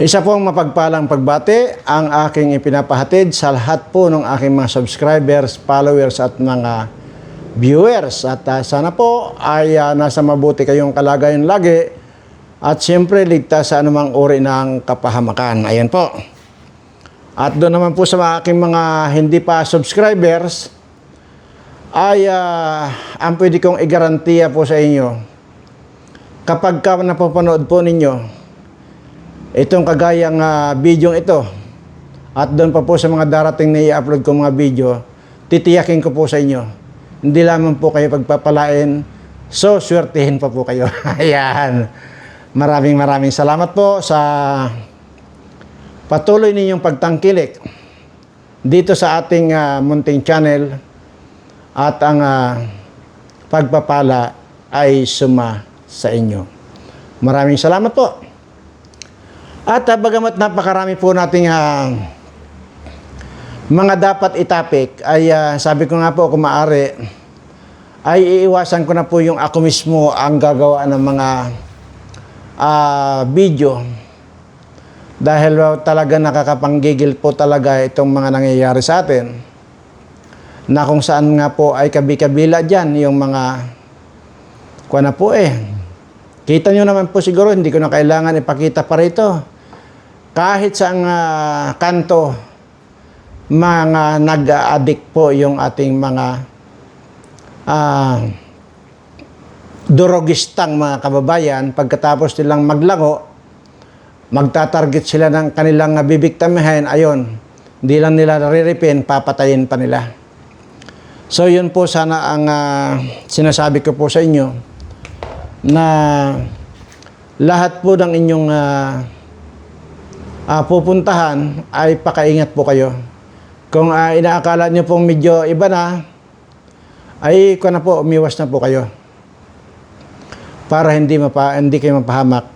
Isa pong mapagpalang pagbati ang aking ipinapahatid sa lahat po ng aking mga subscribers, followers at mga viewers. At ah, sana po ay ah, nasa mabuti kayong kalagayan lagi at siyempre ligtas sa anumang uri ng kapahamakan. Ayan po. At doon naman po sa mga aking mga hindi pa subscribers ay ah, ang pwede kong igarantiya po sa inyo kapag ka napapanood po ninyo itong kagayang ah, video ito at doon pa po sa mga darating na i-upload ko mga video, titiyakin ko po sa inyo. Hindi lamang po kayo pagpapalain, so swertihin pa po kayo. Ayan. Maraming maraming salamat po sa patuloy ninyong pagtangkilik dito sa ating ah, munting channel at ang ah, pagpapala ay suma sa inyo. Maraming salamat po. At uh, bagamat napakarami po nating ah, mga dapat itapik, ay ah, sabi ko nga po kung maaari, ay iiwasan ko na po yung ako mismo ang gagawa ng mga ah, video. Dahil ah, talaga nakakapanggigil po talaga itong mga nangyayari sa atin. Na kung saan nga po ay kabi-kabila dyan yung mga kuha na po eh. Kita nyo naman po siguro, hindi ko na kailangan ipakita pa rito. Kahit sa uh, kanto, mga nag-addict po yung ating mga ah, durogistang mga kababayan, pagkatapos nilang maglango, magtatarget sila ng kanilang uh, bibiktamihin, ayon, hindi lang nila nariripin, papatayin pa nila. So yun po sana ang ah, sinasabi ko po sa inyo na lahat po ng inyong ah, ah, pupuntahan ay pakaingat po kayo. Kung ah, inaakala nyo pong medyo iba na, ay ko na po, umiwas na po kayo. Para hindi, mapa, hindi kayo mapahamak.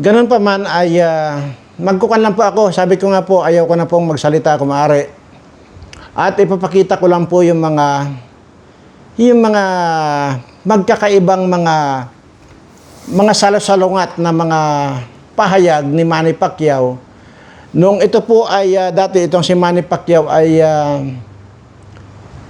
Ganun pa man ay ah, magkukan lang po ako. Sabi ko nga po, ayaw ko na pong magsalita kung maaari. At ipapakita ko lang po yung mga yung mga magkakaibang mga mga salasalungat na mga pahayag ni Manny Pacquiao. Nung ito po ay ah, dati itong si Manny Pacquiao ay ah,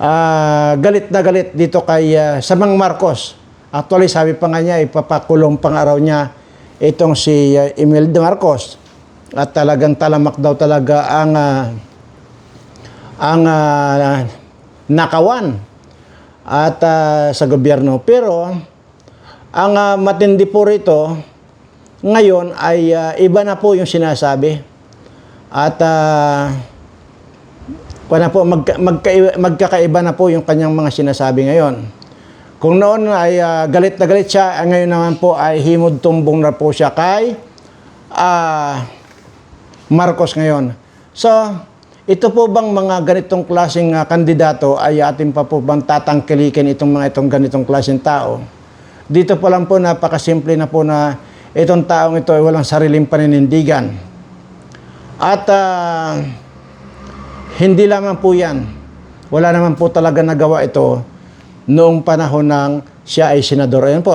ah, galit na galit dito kay ah, Samang Marcos. Actually sabi pa nga niya ipapakulong pang araw niya itong si ah, Imelda Marcos. At talagang talamak daw talaga ang ah, ang ah, nakawan at ah, sa gobyerno. Pero ang ah, matindi po rito ngayon ay ah, iba na po yung sinasabi. At uh, na po, magka, magka, magkakaiba na po yung kanyang mga sinasabi ngayon. Kung noon ay ah, galit na galit siya, ah, ngayon naman po ay himod tumbong na po siya kay ah, Marcos ngayon. So, ito po bang mga ganitong klaseng ah, kandidato ay atin pa po bang tatangkilikin itong mga itong ganitong klaseng tao? Dito pa lang po napakasimple na po na itong taong ito ay walang sariling paninindigan. At ah, hindi lamang po yan. Wala naman po talaga nagawa ito noong panahon ng siya ay senador. Ayan po.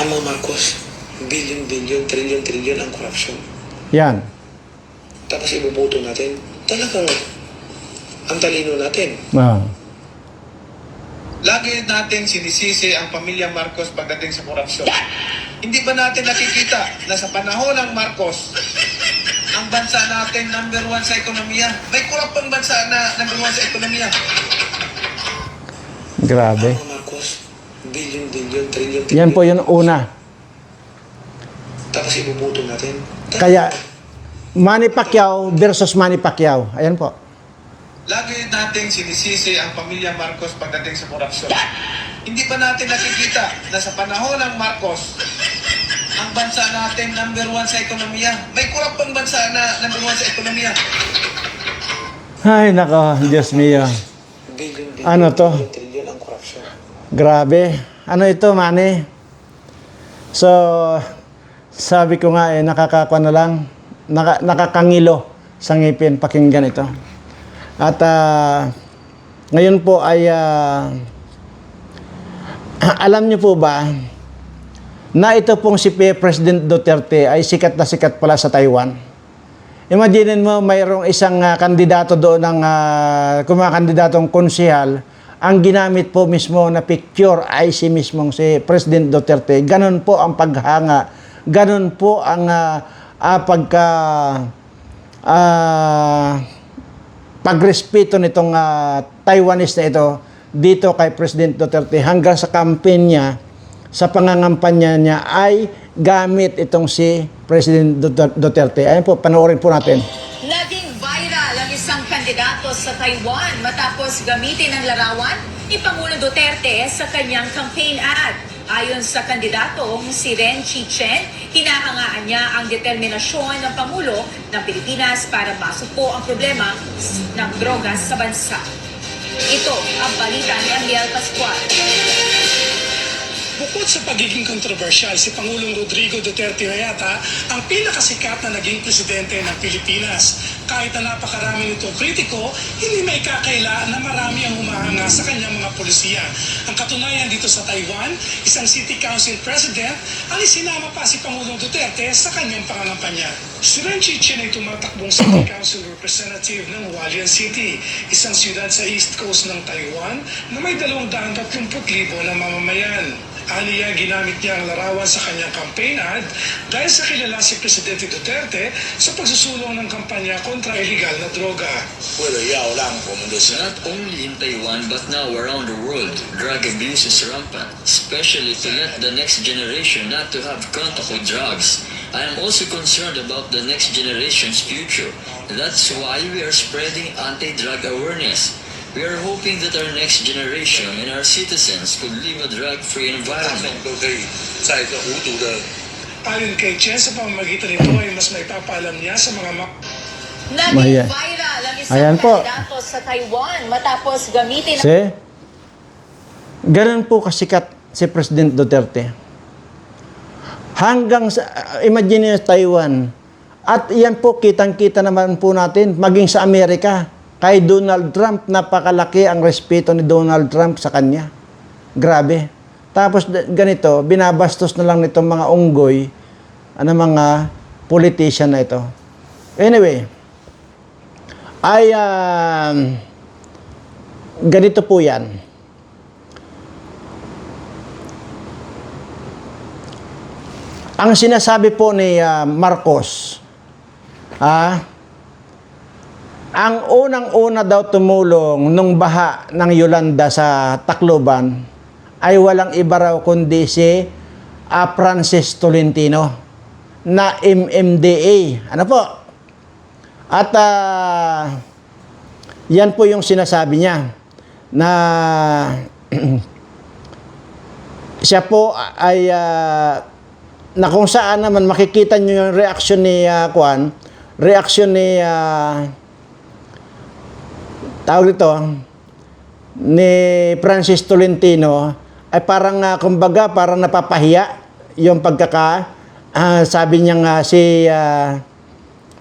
Ama Marcos, billion-billion, trillion-trillion ang corruption. Yan. Tapos ibubuto natin, talagang ang talino natin. Ah. Lagi nating sinisisi ang pamilya Marcos pagdating sa korupsyon. Hindi ba natin nakikita na sa panahon ng Marcos, ang bansa natin number one sa ekonomiya? May kurap pang bansa na number one sa ekonomiya. Grabe. Marcos, billion-billion, trillion-trillion. Yan po yung una. Tapos ibubuto natin. Kaya, Manny Pacquiao versus Manny Pacquiao. Ayan po. Nating sinisisi ang pamilya Marcos pagdating sa korupsyon. Hindi ba natin nakikita na sa panahon ng Marcos, ang bansa natin number one sa ekonomiya? May kurap pang bansa na number one sa ekonomiya. Ay, nako, Diyos mio. Ano to? Grabe. Ano ito, Manny? So, sabi ko nga eh, nakakakwa na lang, naka, nakakangilo sa ngipin pakinggan ito. At ah, ngayon po ay, ah, alam niyo po ba, na ito pong si President Duterte ay sikat na sikat pala sa Taiwan. Imagine mo, mayroong isang ah, kandidato doon ng uh, kumakandidatong konsehal, ang ginamit po mismo na picture ay si mismong si President Duterte. Ganon po ang paghanga. Ganon po ang ah, ah, pagka ah, pagrespeto nitong ah, Taiwanese na ito dito kay President Duterte hanggang sa campaign niya sa pangangampanya niya ay gamit itong si President Dut- Duterte. Ayun po, panoorin po natin. Naging viral ang isang kandidato sa Taiwan matapos gamitin ang larawan ni Pangulong Duterte sa kanyang campaign ad. Ayon sa kandidatong si Ren Chichen, hinahangaan niya ang determinasyon ng Pangulo ng Pilipinas para masupo ang problema ng drogas sa bansa. Ito ang balita ni Amiel Pascual. Bukod sa pagiging kontrobersyal, si Pangulong Rodrigo Duterte na ang pinakasikat na naging presidente ng Pilipinas. Kahit na napakarami nitong kritiko, hindi may kakaila na marami ang humahanga sa kanyang mga polisiya. Ang katunayan dito sa Taiwan, isang city council president ang isinama pa si Pangulong Duterte sa kanyang pangangampanya. Si Ren Chichen ay tumatakbong city council representative ng Hualien City, isang siyudad sa east coast ng Taiwan na may 230,000 na mamamayan. Ano Aliya ginamit niya ang larawan sa kanyang campaign ad dahil sa kilala si Presidente Duterte sa pagsusulong ng kampanya kontra illegal na droga. Well, yaw lang komunisyon. Not only in Taiwan but now around the world, drug abuse is rampant, especially to let the next generation not to have contact with drugs. I am also concerned about the next generation's future. That's why we are spreading anti-drug awareness. We are hoping that our next generation and our citizens could live a drug-free 大众 environment. 都可以在这无毒的 Ayon kay Chen, sa pamamagitan nito ay mas may papaalam niya sa mga ma- Naging Ayan. viral ang isang Ayan po. kandidato sa Taiwan matapos gamitin ang See? Ganun po kasikat si President Duterte. Hanggang sa, imagine nyo Taiwan. At yan po, kitang-kita naman po natin, maging sa Amerika, kay Donald Trump, napakalaki ang respeto ni Donald Trump sa kanya. Grabe. Tapos ganito, binabastos na lang nitong mga unggoy, ano mga politician na ito. Anyway, ay um, ganito po yan. Ang sinasabi po ni ah, Marcos, ah, ang unang-una daw tumulong nung baha ng Yolanda sa Tacloban ay walang iba raw kundi si ah, Francis Tolentino na MMDA. Ano po? At ah, yan po yung sinasabi niya na siya po ay ah, na kung saan naman makikita niyo yung reaction ni ah, Kwan, reaction ni ah, tawag dito ni Francis Tolentino ay parang ah, kumbaga parang napapahiya yung pagkaka ah, sabi niya nga si ah,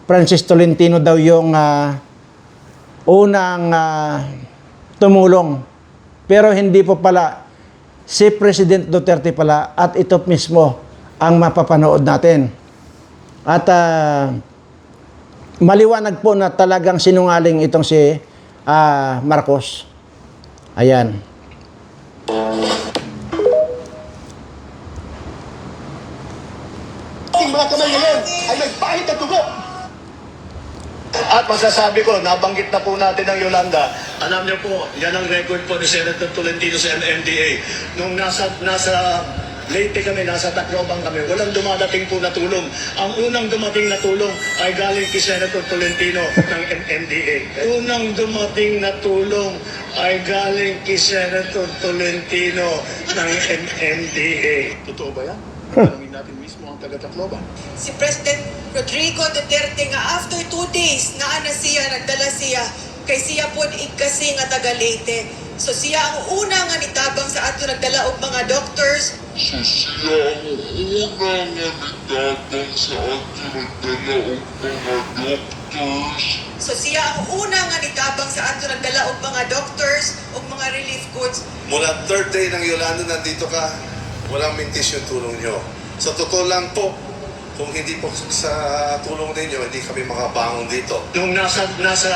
Francis Tolentino daw yung ah, unang ah, tumulong. Pero hindi po pala si President Duterte pala at ito mismo ang mapapanood natin. At ah, maliwanag po na talagang sinungaling itong si ah, Marcos. Ayan. ating mga kamay ngayon ay nagpahit na dugo. At masasabi ko, nabanggit na po natin ang Yolanda. Alam niyo po, yan ang record po ni Senator Tolentino sa MMDA. Nung nasa, nasa Leyte kami, nasa Tacloban kami, walang dumadating po na tulong. Ang unang dumating na tulong ay galing kay Senator Tolentino ng MMDA. Unang dumating na tulong ay galing kay Senator Tolentino ng MMDA. Totoo ba yan? Alamin natin mismo ang taga-Tacloban. si President Rodrigo Duterte nga after two days na ana siya nagdala siya kay siya po ikasi nga taga Leyte. So siya ang una nga nitabang sa ato nagdala og mga doctors, So siya ang una nga nagtabang sa ato nagdala og mga doctors. so siya ang una nga nitabang sa ato nagdala og mga doctors ug mga relief goods. Mula third day ng Yolanda nandito ka, walang mintis yung tulong nyo. Sa totoo lang po, kung hindi po sa tulong ninyo, hindi kami makabangon dito. Nung nasa, nasa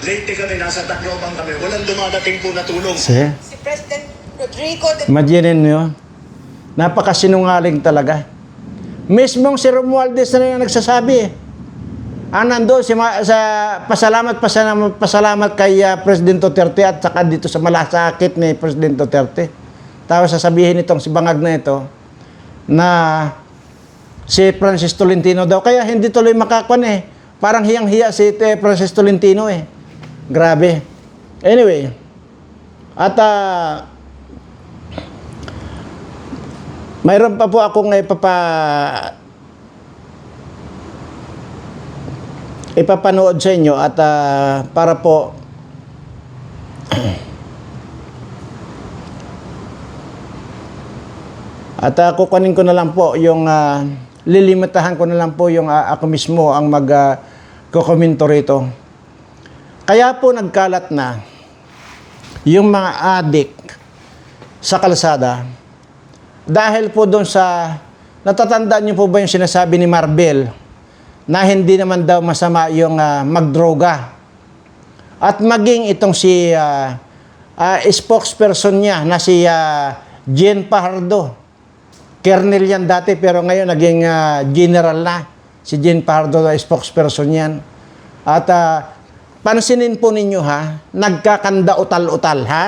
Leyte kami, nasa Tacloban kami, walang dumadating po na tulong. See? Si President Rodrigo Duterte Imagine nyo, napakasinungaling talaga. Mismong si Romualdez na yung nagsasabi eh. Ang nandun si ma- sa pasalamat, pasalamat, pasalamat kay ah, President Duterte at saka dito sa malasakit ni President Duterte. Tapos sasabihin itong si Bangag na ito na si Francis Tolentino daw. Kaya hindi tuloy makakwan eh. Parang hiyang-hiya si eh, Francis Tolentino eh. Grabe. Anyway, at ah, mayroon pa po akong ipapa ipapanood sa inyo at ah, para po at uh, kukunin ko na lang po yung ah, lilimitahan ko na lang po yung ah, ako mismo ang mag uh, kukomento rito. Kaya po nagkalat na yung mga adik sa kalsada dahil po doon sa natatandaan niyo po ba yung sinasabi ni Marbel na hindi naman daw masama yung ah, magdroga? At maging itong si ah, ah, spokesperson niya na si ah, Jean Pajardo Kernel yan dati pero ngayon naging ah, general na si Jean Pajardo na spokesperson yan at ah, pansinin po ninyo ha? Nagkakanda utal-utal ha?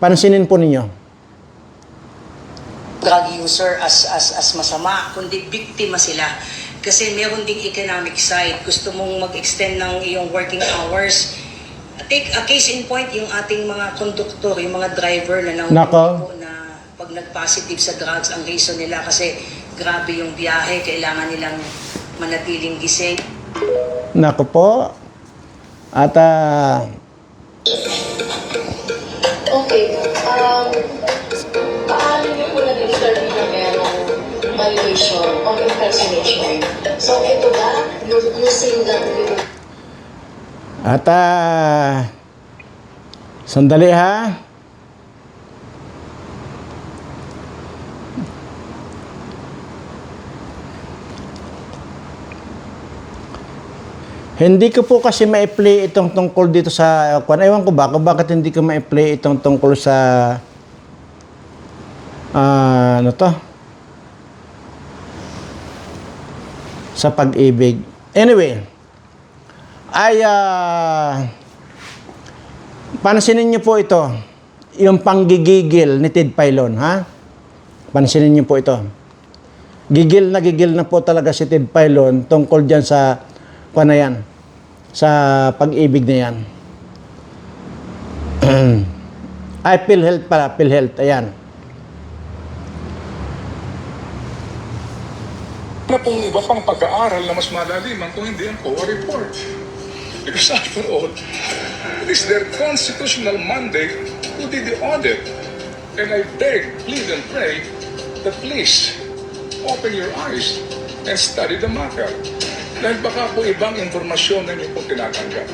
Pansinin po ninyo. Drug user as as as masama kundi biktima sila. Kasi meron ding economic side. Gusto mong mag-extend ng iyong working hours. Take a case in point yung ating mga conductor yung mga driver na Nako. na pag nag-positive sa drugs ang reason nila kasi grabe yung biyahe kailangan nilang manatiling gising. Nako po. At ah, Okay, um, paano niyo po na-determine na merong violation of impersonation? So ito ba, you, you saying that you at ah, sandali ha. Hindi ko po kasi ma-play itong tungkol dito sa kung ewan ko ba kung bakit hindi ko ma-play itong tungkol sa ah, ano to sa pag-ibig. Anyway, ay ah, pansinin niyo po ito yung panggigigil ni Ted Pailon, ha? Pansinin niyo po ito. Gigil na gigil na po talaga si Ted Pailon tungkol dyan sa kung na yan, sa pag-ibig na yan. Ay, PhilHealth pala, PhilHealth, ayan. na pong iba pang pag-aaral na mas malaliman kung hindi ang COA report. Because after all, it is their constitutional mandate to do the audit. And I beg, plead and pray that please open your eyes and study the matter. Dahil baka po ibang informasyon na niyo po tinatanggap.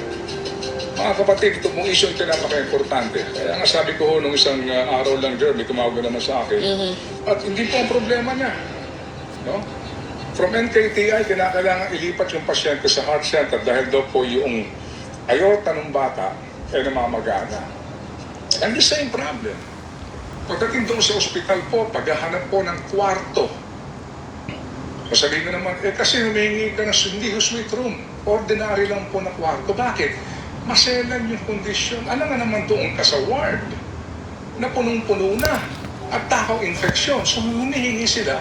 Mga kapatid, ito pong ay pinapaka-importante. Kaya nga sabi ko ho nung isang uh, araw lang, Jeremy, tumawag naman sa akin. At hindi po ang problema niya. No? From NKTI, kinakailangan ilipat yung pasyente sa heart center dahil daw po yung aorta ng bata ay namamagana. And the same problem. Pagdating doon sa ospital po, paghahanap po ng kwarto. Sasabihin ko naman, eh kasi humingi ka ng hindi suite room. Ordinary lang po na kwarto. Bakit? Maselan yung kondisyon. Ano nga naman doon ka sa ward? Na punong-puno na. At takaw infeksyon. So humihingi sila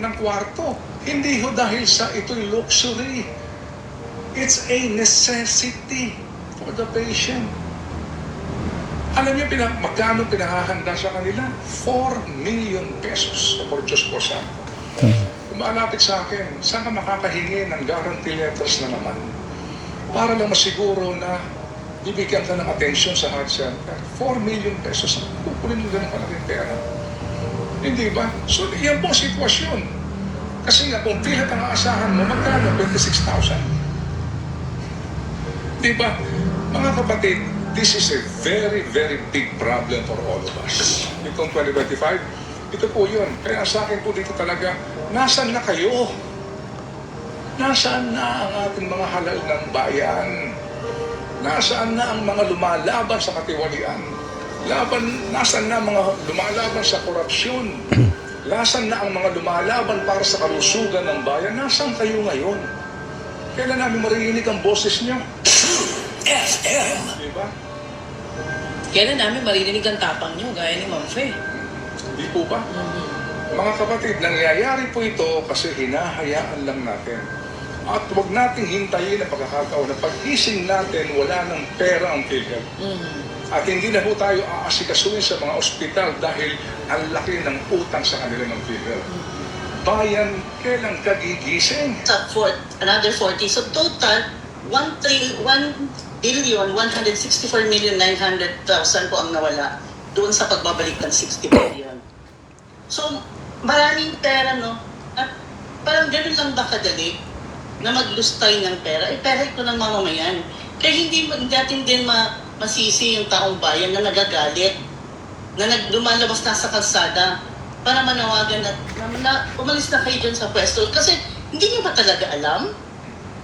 ng kwarto. Hindi ho dahil sa ito'y luxury. It's a necessity for the patient. Alam niyo, pinag magkano pinahahanda sa kanila? 4 million pesos for Diyos po sa Kumalapit sa akin, saan ka makakahingi ng guarantee letters na naman? Para lang masiguro na bibigyan ka ng atensyon sa heart center. 4 million pesos, kukunin mo ganun kalaking pera. Hindi ba? So, yan po ang sitwasyon. Kasi nga, kung pihat ang aasahan mo, magkano? 26,000. Di ba? Mga kapatid, this is a very, very big problem for all of us. Itong 2025, Ito po yun. Kaya sa akin po dito talaga, nasan na kayo? Nasaan na ang ating mga halal ng bayan? Nasaan na ang mga lumalaban sa katiwalian? Laban, nasaan na ang mga lumalaban sa korupsyon? Nasaan na ang mga lumalaban para sa kalusugan ng bayan? Nasaan kayo ngayon? Kailan namin maririnig ang boses niyo? FM! Diba? Kailan namin maririnig ang tapang nyo, gaya ni Ma'am Fe? Di po ba? Mga kapatid, nangyayari po ito kasi hinahayaan lang natin. At huwag nating hintayin ang pagkakataon na pag-ising natin wala ng pera ang PhilHealth. At hindi na po tayo aasikasuhin sa mga ospital dahil ang laki ng utang sa kanila ng PhilHealth. Bayan, kailan kagigising? Sa for, another 40. So total, 1 trill, 1 billion, 164 million 900,000 po ang nawala doon sa pagbabalik ng 60 billion. So, maraming pera, no? At parang ganun lang ba kadali na maglustay ng pera? Eh, pera ito ng mamamayan. Kaya hindi natin din ma, masisi yung taong bayan na nagagalit, na nag, lumalabas na sa kalsada para manawagan na, na, umalis na kayo dyan sa pwesto. Kasi hindi niyo ba talaga alam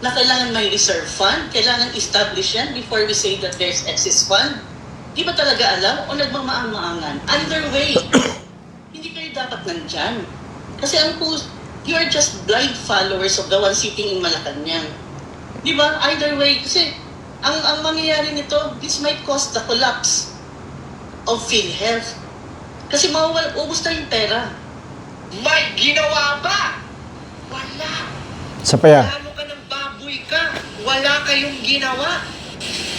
na kailangan may reserve fund, kailangan establish yan before we say that there's excess fund? Di ba talaga alam o nagmamaang-maangan? Hindi kayo dapat nandyan. Kasi ang pus, you are just blind followers of the one sitting in Malacanang. Di ba? Either way, kasi ang, ang mangyayari nito, this might cause the collapse of PhilHealth. Kasi mawawala, ubus na yung pera. May ginawa ba? Wala. Sa pa yan. Lalo ka ng baboy ka. Wala kayong ginawa.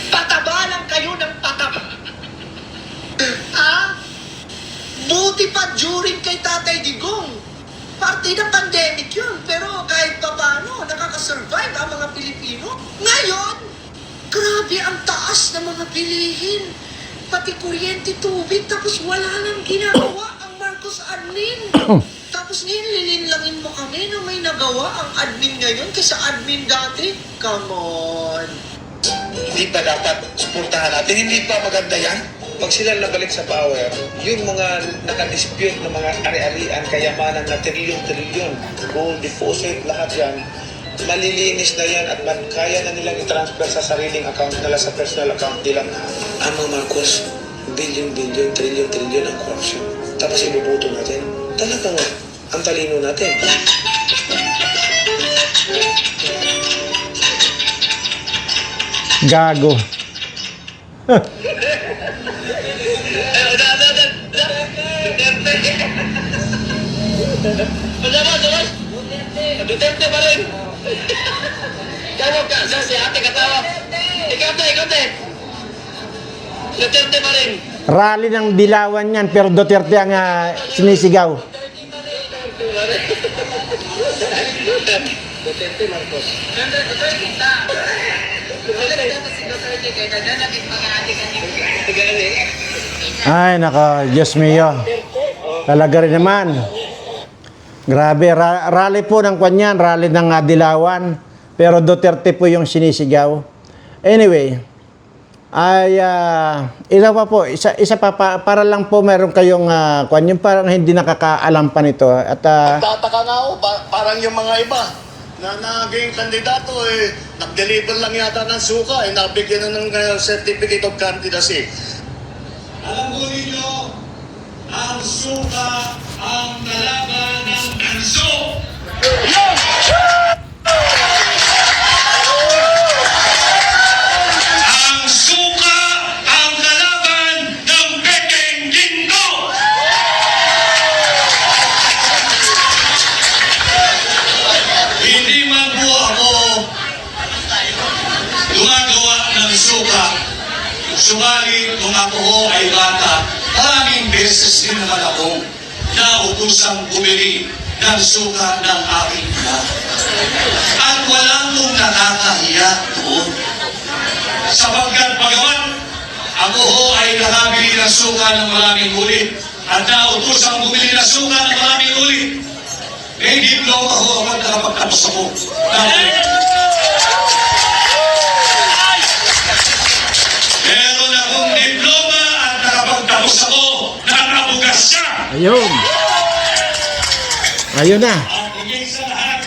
Pataba lang kayo ng pataba. ha? Buti pa during kay Tatay Digong. Parte ng pandemic yun. Pero kahit pa paano, nakakasurvive ang mga Pilipino. Ngayon, grabe ang taas ng mga bilihin. Pati kuryente, tubig, tapos wala nang ginagawa ang Marcos admin. Tapos ngayon, lilinlangin mo kami na may nagawa ang admin ngayon kaysa admin dati. Come on. Hindi ba dapat suportahan natin? Hindi ba maganda yan? Pag sila nabalik sa power, yung mga nakadispute ng mga ari-arian, kayamanan na trilyon-trilyon, gold deposit, lahat yan, malilinis na yan at man- kaya na nilang i-transfer sa sariling account nila, sa personal account nila. Ang mga Marcos, billion-billion, trillion-trillion ang corruption. Tapos ibubuto natin. Talagang ang talino natin. Gago. Pagdaman, Doros! Duterte pa rin! Tawag ka, sa si ate katawa. Ikaw te, ikaw te! Duterte pa rin! Rally ng dilawan yan, pero Duterte ang ah, sinisigaw. Duterte Marcos. Ay, naka, Diyos mio. Talaga rin naman. Grabe, ra- rally po ng kanyan, rally ng ah, Dilawan. Pero Duterte po yung sinisigaw. Anyway, ay uh, isa pa po, isa, isa pa, pa para lang po meron kayong uh, kwan, yung parang hindi nakakaalam pa nito. At ah, Tataka nga ako, pa- parang yung mga iba na naging kandidato eh, nag-deliver lang yata ng suka eh, nabigyan na ng uh, certificate of candidacy. Alam ko ninyo, ang suka ang kalaban ng banso. Ang suka ang kalaban ng Peking Ginto. Hindi man po ako gumagawa suka. Subalit kung ako ay bata, maraming beses din naman ako naubusang bumili ng suka ng aking ina. At wala mong nakakahiya doon. Sapagkat pagawan, ako ho ay nakabili ng suka ng maraming ulit at naubusang bumili ng suka ng maraming ulit. May diploma ho ako at nakapagtapos ako. Dahil ayun. Ayun na. At higit sa lahat,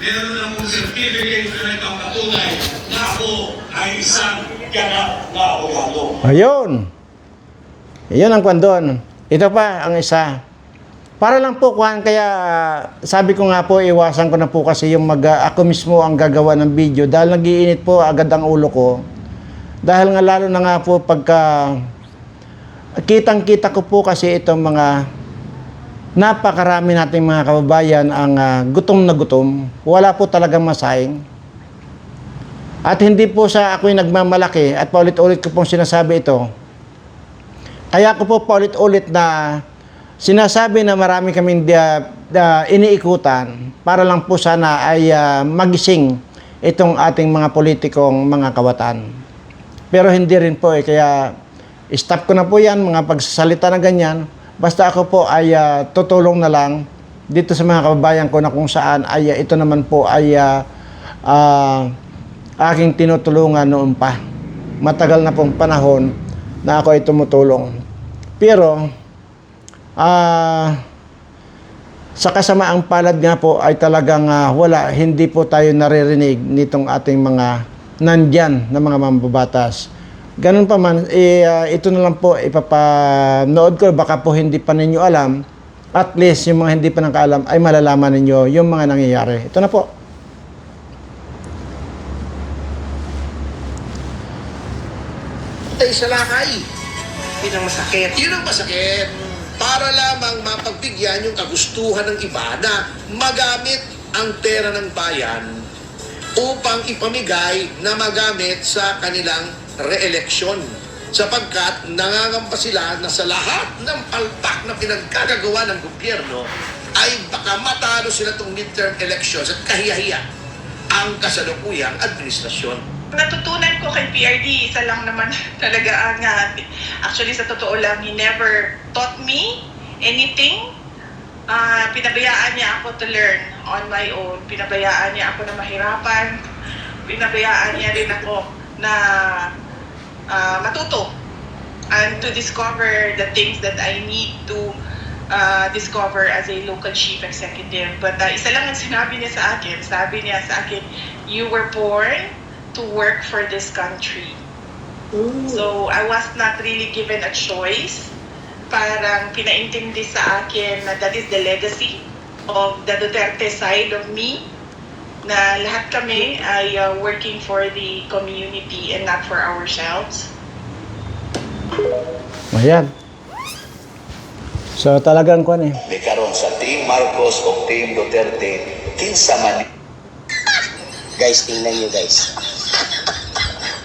meron na mong certificate na nagpapatunay na ako ay isang ganap na abogado. Ayun. Ayun ang kwandon. Ito pa ang isa. Para lang po kuhan, kaya sabi ko nga po, iwasan ko na po kasi yung mag, ako mismo ang gagawa ng video dahil nagiinit po agad ang ulo ko. Dahil nga lalo na nga po pagka kitang-kita ko po kasi itong mga napakarami nating mga kababayan ang ah, gutom na gutom. Wala po talagang masaing. At hindi po sa ako'y nagmamalaki at paulit-ulit ko pong sinasabi ito. Kaya ko po paulit-ulit na sinasabi na marami kaming dia, da- iniikutan para lang po sana ay ah, magising itong ating mga politikong mga kawatan. Pero hindi rin po eh, kaya stop ko na po yan, mga pagsasalita na ganyan. Basta ako po ay ah, tutulong na lang dito sa mga kababayan ko na kung saan ay ah, ito naman po ay ah, ah, aking tinutulungan noon pa. Matagal na pong panahon na ako ay tumutulong. Pero, ah, sa kasamaang palad nga po ay talagang ah, wala, hindi po tayo naririnig nitong ating mga nandyan na mga mambabatas. Ganun pa man, eh, ah, ito na lang po ipapanood ko, baka po hindi pa ninyo alam, at least yung mga hindi pa nakaalam ay malalaman ninyo yung mga nangyayari. Ito na po. ay sa lakay. Yun ang masakit. Yun ang masakit. Para lamang mapagbigyan yung kagustuhan ng iba na magamit ang pera ng bayan upang ipamigay na magamit sa kanilang re-eleksyon. Sapagkat nangangamba sila na sa lahat ng palpak na pinagkagagawa ng gobyerno ay baka matalo sila itong midterm elections at kahiyahiya ang kasalukuyang administrasyon. Natutunan ko kay PRD, isa lang naman talaga ang ah, actually sa totoo lang, he never taught me anything. Ah, pinabayaan niya ako to learn on my own. Pinabayaan niya ako na mahirapan. Pinabayaan niya rin ako na ah, matuto and to discover the things that I need to uh, discover as a local chief executive. But uh, isa lang ang sinabi niya sa akin. Sabi niya sa akin, you were born to work for this country. So I was not really given a choice. Parang pinaintindi sa akin na that is the legacy of the Duterte side of me na lahat kami ay uh, working for the community and not for ourselves. Ayan. So talagang kwan eh. May karon sa Team Marcos o Team Duterte, kinsa man Guys, tingnan nyo guys.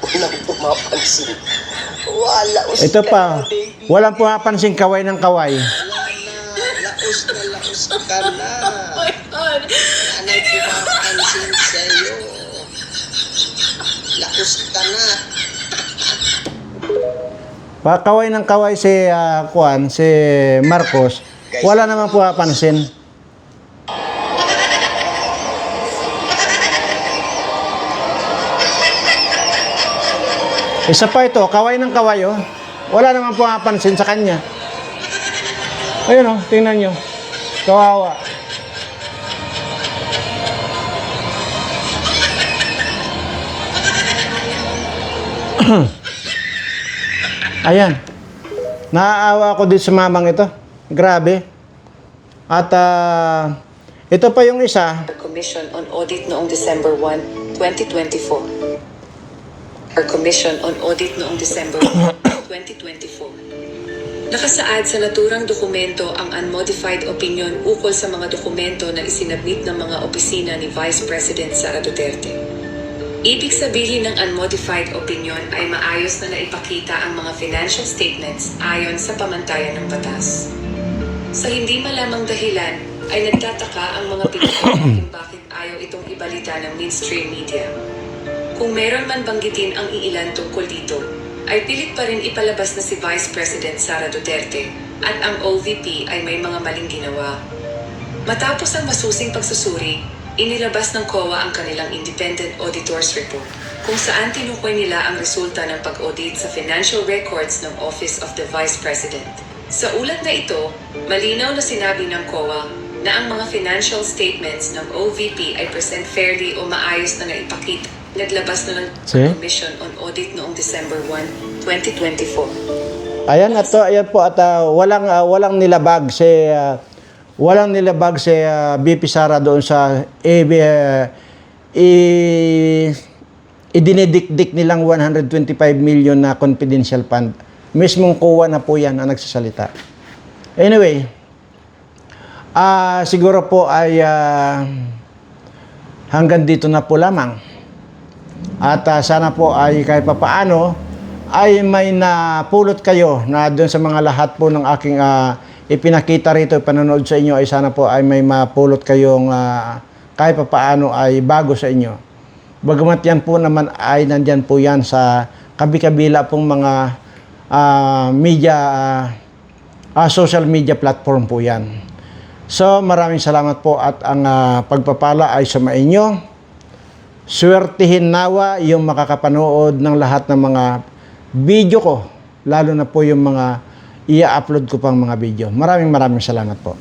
Walang pumapansin. Wala. Ito pa, walang pumapansing kaway ng kaway. Laos na laos ka na. Anay pumapansin sa'yo. Laos ka na. Pa kaway ng kaway si ah, Kwan, si Marcos, wala naman pumapansin. Isa pa ito, kaway ng kaway oh. Wala naman pumapansin sa kanya. Ayun oh, tingnan nyo. Kawawa. Ayan. Naaawa ako din sa mamang ito. Grabe. At ah, ito pa yung isa. Commission on Audit noong December 1, 2024. Our Commission on Audit noong December 1, 2024. Nakasaad sa naturang dokumento ang unmodified opinion ukol sa mga dokumento na isinabit ng mga opisina ni Vice President Sara Duterte. Ibig sabihin ng unmodified opinion ay maayos na naipakita ang mga financial statements ayon sa pamantayan ng batas. Sa hindi malamang dahilan, ay nagtataka ang mga Pilipino kung bakit ayaw itong ibalita ng mainstream media. Kung meron man banggitin ang iilan tungkol dito, ay pilit pa rin ipalabas na si Vice President Sara Duterte at ang OVP ay may mga maling ginawa. Matapos ang masusing pagsusuri, inilabas ng COA ang kanilang Independent Auditors Report kung saan tinukoy nila ang resulta ng pag-audit sa financial records ng Office of the Vice President. Sa ulat na ito, malinaw na sinabi ng COA na ang mga financial statements ng OVP ay present fairly o maayos na naipakita. Naglabas na ng See? Commission on Audit noong December 1, 2024. Ayan at to, ayan po at ah, walang ah, walang nilabag si ah, walang nilabag si ah, BP Sara doon sa eh, eh, i idinidikdik nilang 125 million na confidential fund. Mismong kuha na po yan ang nagsasalita. Anyway, ah siguro po ay ah, hanggang dito na po lamang. At ah, sana po ay kahit papaano ay may napulot kayo na doon sa mga lahat po ng aking ah, ipinakita rito, panonood sa inyo ay sana po ay may mapulot kayong ah, kahit papaano ay bago sa inyo. Bagamat yan po naman ay nandyan po yan sa kabi-kabila pong mga ah, media, ah, ah, social media platform po yan. So maraming salamat po at ang ah, pagpapala ay sa inyo. Swertihin nawa yung makakapanood ng lahat ng mga video ko, lalo na po yung mga i-upload ko pang mga video. Maraming maraming salamat po.